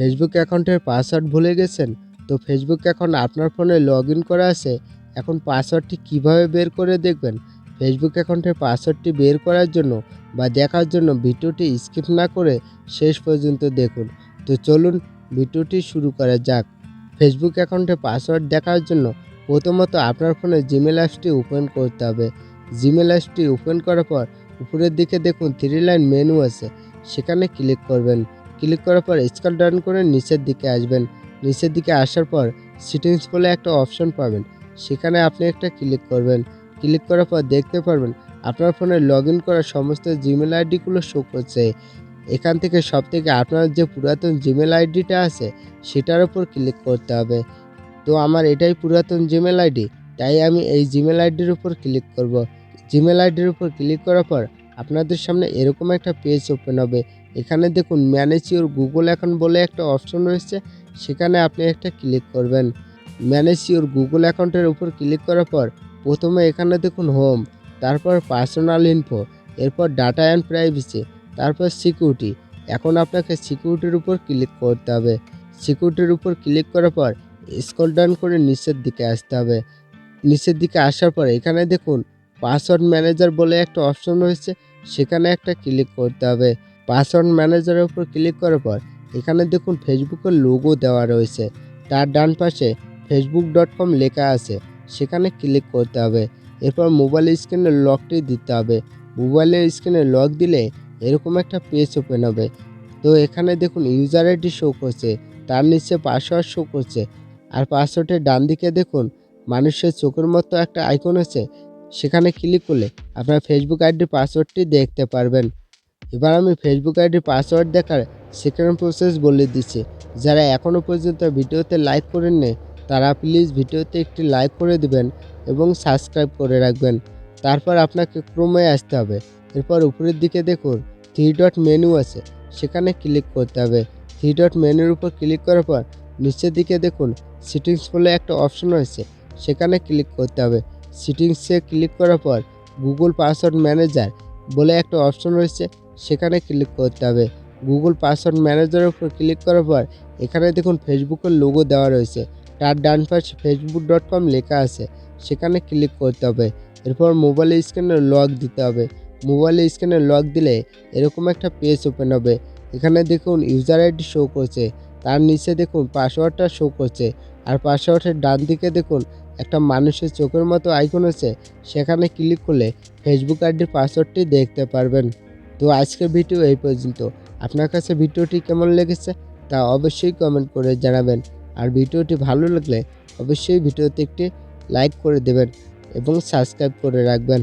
Facebook অ্যাকাউন্টের password ভুলে গেছেন? তো ফেসবুক অ্যাকাউন্ট আপনার ফোনে লগ করা আছে। এখন পাসওয়ার্ডটি কীভাবে বের করে দেখবেন? ফেসবুক অ্যাকাউন্টের পাসওয়ার্ডটি বের করার জন্য বা দেখার জন্য ভিডিওটি স্কিপ না করে শেষ পর্যন্ত দেখুন। তো চলুন ভিডিওটি শুরু করা যাক। ফেসবুক অ্যাকাউন্টে পাসওয়ার্ড দেখার জন্য প্রথমত আপনার ফোনে জিমেল অ্যাপসটি ওপেন করতে হবে। জিমেল অ্যাপসটি ওপেন করার পর উপরের দিকে দেখুন থ্রি লাইন মেনু আছে। সেখানে ক্লিক করবেন। ক্লিক করার পর স্কল ডাউন করে নিচের দিকে আসবেন। নিচের দিকে আসার পর সিটিংস বলে একটা অপশন পাবেন। সেখানে আপনি একটা ক্লিক করবেন। ক্লিক করার পর দেখতে পারবেন আপনার ফোনে লগ ইন করা সমস্ত জিমেল আইডিগুলো শো করছে। এখান থেকে সব থেকে আপনার যে পুরাতন জিমেল আইডিটা আছে, সেটার উপর ক্লিক করতে হবে। তো আমার এটাই পুরাতন জিমেল আইডি তাই আমি এই জিমেল আইডির উপর ক্লিক করব। জিমেল আইডির উপর ক্লিক করার পর আপনাদের সামনে এরকম একটা পেজ ওপেন হবে। এখানে দেখুন ম্যানেজ ইউর গুগল অ্যাকাউন্ট বলে একটা অপশন রয়েছে, সেখানে আপনি একটা ক্লিক করবেন। ম্যানেজ ইউর গুগল অ্যাকাউন্টের উপর ক্লিক করার পর প্রথমে এখানে দেখুন হোম তারপর পার্সোনাল ইনফো এরপর ডাটা অ্যান্ড প্রাইভেসি তারপর সিকিউরিটি এখন আপনাকে সিকিউরিটির উপর ক্লিক করতে হবে। সিকিউরিটির উপর ক্লিক করার পর স্ক্রল ডাউন করে নিচের দিকে আসতে হবে। নিচের দিকে আসার পর এখানে দেখুন পাসওয়ার্ড ম্যানেজার বলে একটা অপশন রয়েছে, সেখানে একটা ক্লিক করতে হবে। পাসওয়ার্ড ম্যানেজারের উপর ক্লিক করার পর এখানে দেখুন ফেসবুকের লোগো দেওয়া রয়েছে। তার ডান পাশে ফেসবুক ডট কম লেখা আছে। সেখানে ক্লিক করতে হবে। এরপর মোবাইল স্ক্রিনে লকটি দিতে হবে। মোবাইলের স্ক্রিনে লক দিলে এরকম একটা পেজ ওপেন হবে। তো এখানে দেখুন ইউজার আইডি শো করছে। তার নিচে পাসওয়ার্ড শো করছে। আর পাসওয়ার্ডের ডান দিকে দেখুন মানুষের চোখের মতো একটা আইকন আছে। সেখানে ক্লিক করলে আপনার ফেসবুক আইডির পাসওয়ার্ডটি দেখতে পারবেন। এবার আমি ফেসবুক আইডির পাসওয়ার্ড দেখার সেকেন্ড প্রসেস বলে দিচ্ছি। যারা এখনও পর্যন্ত ভিডিওতে লাইক করেন নি তারা প্লিজ ভিডিওতে একটি লাইক করে দিবেন এবং সাবস্ক্রাইব করে রাখবেন। তারপর আপনাকে ক্রমে আসতে হবে। এরপর উপরের দিকে দেখুন থ্রি ডট মেনু আছে। সেখানে ক্লিক করতে হবে। থ্রি ডট মেনুর উপর ক্লিক করার পর নিচের দিকে দেখুন সিটিংস বলে একটা অপশন রয়েছে। সেখানে ক্লিক করতে হবে। সিটিংসে ক্লিক করার পর গুগল পাসওয়ার্ড ম্যানেজার বলে একটা অপশন রয়েছে। সেখানে ক্লিক করতে হবে। গুগল পাসওয়ার্ড ম্যানেজারের উপর ক্লিক করার পর এখানে দেখুন ফেসবুকের লোগো দেওয়া রয়েছে। তার ডান পাশে ফেসবুক ডট কম লেখা আছে। সেখানে ক্লিক করতে হবে। এরপর মোবাইল স্ক্রিনে লক দিতে হবে। মোবাইল স্ক্রিনে লক দিলে এরকম একটা পেজ ওপেন হবে। এখানে দেখুন ইউজার আইডি শো করছে। তার নিচে দেখুন পাসওয়ার্ডটা শো করছে। আর পাসওয়ার্ডের ডান দিকে দেখুন একটা মানুষের চোখের মতো আইকন আছে। সেখানে ক্লিক করলে ফেসবুক আইডির পাসওয়ার্ডটি দেখতে পারবেন। তো আজকের ভিডিও এই পর্যন্ত। আপনার কাছে ভিডিওটি কেমন লেগেছে তা অবশ্যই কমেন্ট করে জানাবেন। আর ভিডিওটি ভালো লাগলে অবশ্যই ভিডিওতে একটি লাইক করে দেবেন এবং সাবস্ক্রাইব করে রাখবেন।